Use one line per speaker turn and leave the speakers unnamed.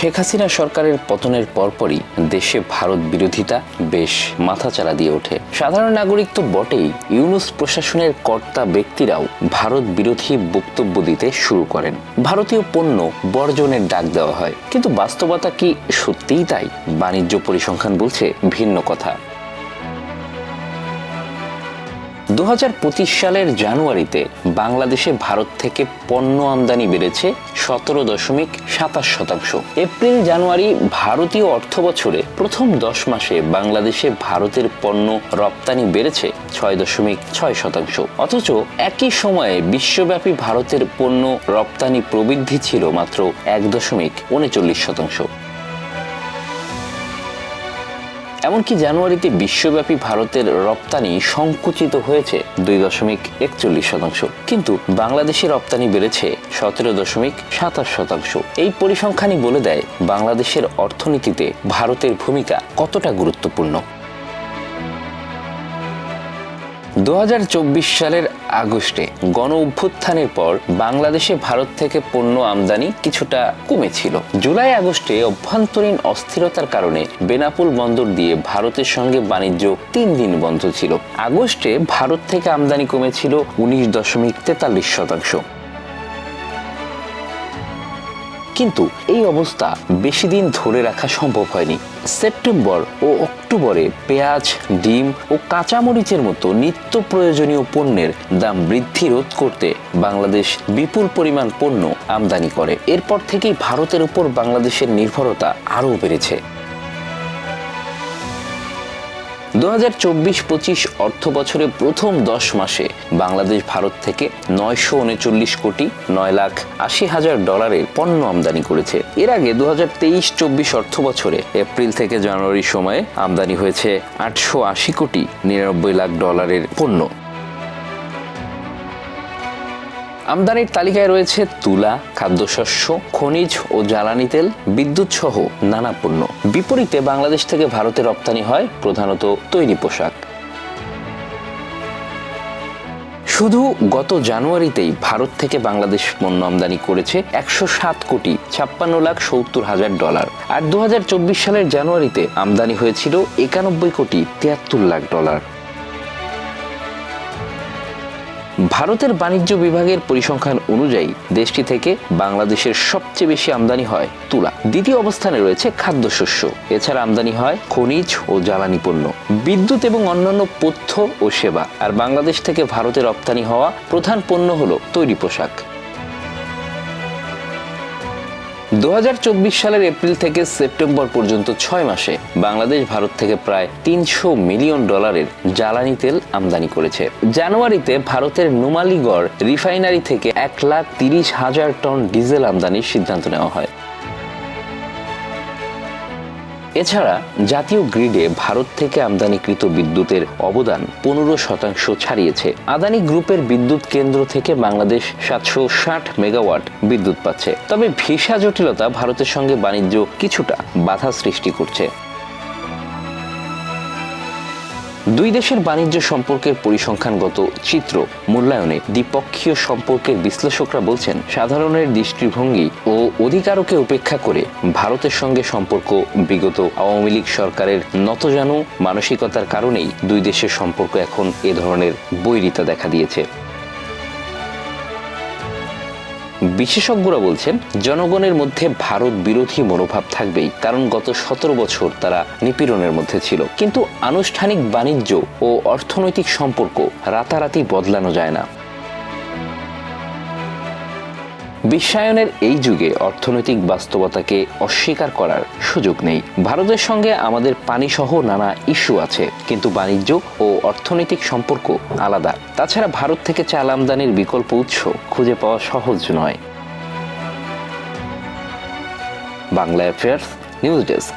শেখ হাসিনা সরকারের পতনের পরপরই দেশে ভারত বিরোধিতা বেশ মাথাচাড়া দিয়ে ওঠে। সাধারণ নাগরিক তো বটেই ইউনুস প্রশাসনের কর্তা ব্যক্তিরাও ভারত বিরোধী বক্তব্য দিতে শুরু করেন। ভারতীয় পণ্য বর্জনের ডাক দেওয়া হয়। কিন্তু বাস্তবতা কি সত্যিই তাই? বাণিজ্য পরিসংখ্যান বলছে ভিন্ন কথা। দু হাজার পঁচিশ সালের জানুয়ারিতে বাংলাদেশে ভারত থেকে পণ্য আমদানি বেড়েছে সতেরো দশমিক সাতাশ শতাংশ। এপ্রিল, জানুয়ারি ভারতীয় অর্থ বছরে প্রথম দশ মাসে বাংলাদেশে ভারতের পণ্য রপ্তানি বেড়েছে ছয় দশমিক ছয় শতাংশ। অথচ একই সময়ে বিশ্বব্যাপী ভারতের পণ্য রপ্তানি প্রবৃদ্ধি ছিল মাত্র এক দশমিক উনচল্লিশ শতাংশ। এমনকি জানুয়ারিতে বিশ্বব্যাপী ভারতের রপ্তানি সংকুচিত হয়েছে দুই দশমিক একচল্লিশ শতাংশ। কিন্তু বাংলাদেশে রপ্তানি বেড়েছে সতেরো দশমিক সাতাশ শতাংশ। এই পরিসংখ্যানই বলে দেয়, বাংলাদেশের অর্থনীতিতে ভারতের ভূমিকা কতটা গুরুত্বপূর্ণ? দু হাজার চব্বিশ সালের আগস্টে গণ অভ্যুত্থানের পর বাংলাদেশে ভারত থেকে পণ্য আমদানি কিছুটা কমেছিল। জুলাই আগস্টে অভ্যন্তরীণ অস্থিরতার কারণে বেনাপুল বন্দর দিয়ে ভারতের সঙ্গে বাণিজ্য তিন দিন বন্ধ ছিল। আগস্টে ভারত থেকে আমদানি কমেছিল উনিশ দশমিক তেতাল্লিশ শতাংশ। কিন্তু এই অবস্থা বেশি দিন ধরে রাখা সম্ভব হয়নি। সেপ্টেম্বর ও অক্টোবরে পেঁয়াজ, ডিম ও কাঁচামরিচের মতো নিত্য প্রয়োজনীয় পণ্যের দাম বৃদ্ধি রোধ করতে বাংলাদেশ বিপুল পরিমাণ পণ্য আমদানি করে। এরপর থেকেই ভারতের উপর বাংলাদেশের নির্ভরতা আরও বেড়েছে। দু হাজার চব্বিশ পঁচিশ অর্থ বছরে প্রথম দশ মাসে বাংলাদেশ, ভারত থেকে নয়শো উনচল্লিশ কোটি নয় লাখ আশি হাজার ডলারের পণ্য আমদানি করেছে। এর আগে দু হাজার তেইশ চব্বিশ অর্থ বছরে এপ্রিল থেকে জানুয়ারির সময়ে আমদানি হয়েছে আটশো আশি কোটি নিরানব্বই লাখ ডলারের পণ্য। আমদানির তালিকায় রয়েছে তুলা, খাদ্যশস্য, খনিজ ও জ্বালানি তেল, বিদ্যুৎ সহ নানা পণ্য। বিপরীতে বাংলাদেশ থেকে ভারতে রপ্তানি হয় প্রধানত তৈরি পোশাক। শুধু গত জানুয়ারিতেই ভারত থেকে বাংলাদেশ পণ্য আমদানি করেছে একশো সাত কোটি ছাপ্পান্ন লাখ সত্তর হাজার ডলার। আর দু হাজার চব্বিশ সালের জানুয়ারিতে আমদানি হয়েছিল একানব্বই কোটি তিয়াত্তর লাখ ডলার। ভারতের বাণিজ্য বিভাগের পরিসংখ্যান অনুযায়ী দেশটি থেকে বাংলাদেশের সবচেয়ে বেশি আমদানি হয় তুলা। দ্বিতীয় অবস্থানে রয়েছে খাদ্যশস্য। এছাড়া আমদানি হয় খনিজ ও জ্বালানি পণ্য। বিদ্যুৎ এবং অন্যান্য পথ্য ও সেবা। আর বাংলাদেশ থেকে ভারতে রপ্তানি হওয়া প্রধান পণ্য হলো তৈরি পোশাক। দু হাজার চব্বিশ সালের এপ্রিল থেকে সেপ্টেম্বর পর্যন্ত ছয় মাসে বাংলাদেশ ভারত থেকে প্রায় তিনশো মিলিয়ন ডলারের জ্বালানি তেল আমদানি করেছে। জানুয়ারিতে ভারতের নুমালিগড় রিফাইনারি থেকে এক লাখ তিরিশ হাজার টন ডিজেল আমদানির সিদ্ধান্ত নেওয়া হয়। এছাড়া জাতীয় গ্রিডে ভারত থেকে আমদানিকৃত বিদ্যুতের অবদান পনেরো শতাংশ ছাড়িয়েছে। আদানি গ্রুপের বিদ্যুৎ কেন্দ্র থেকে বাংলাদেশ সাতশো ষাট মেগাওয়াট বিদ্যুৎ পাচ্ছে। তবে ভিসা জটিলতা ভারতের সঙ্গে বাণিজ্য কিছুটা বাধা সৃষ্টি করছে। দুই দেশের বাণিজ্য সম্পর্কের পরিসংখ্যানগত চিত্র মূল্যায়নে দ্বিপক্ষীয় সম্পর্কের বিশ্লেষকরা বলছেন, সাধারণের দৃষ্টিভঙ্গি ও অধিকারকে উপেক্ষা করে ভারতের সঙ্গে সম্পর্ক বিগত আওয়ামী লীগ সরকারের নতজানু মানসিকতার কারণেই দুই দেশের সম্পর্ক এখন এ ধরনের বৈরিতা দেখা দিয়েছে। বিশেষজ্ঞরা বলছেন, জনগণের মধ্যে ভারত বিরোধী মনোভাব থাকবেই, কারণ গত সতেরো বছর তারা নিপীড়নের মধ্যে ছিল। কিন্তু আনুষ্ঠানিক বাণিজ্য ও অর্থনৈতিক সম্পর্ক রাতারাতি বদলানো যায় না। বিশ্বায়নের এই যুগে অর্থনৈতিক বাস্তবতাকে অস্বীকার করার সুযোগ নেই। ভারতের সঙ্গে আমাদের পানিসহ নানা ইস্যু আছে, কিন্তু বাণিজ্য ও অর্থনৈতিক সম্পর্ক আলাদা। তাছাড়া ভারত থেকে চাল আমদানির বিকল্প উৎস খুঁজে পাওয়া সহজ নয়। Bangla affairs news desk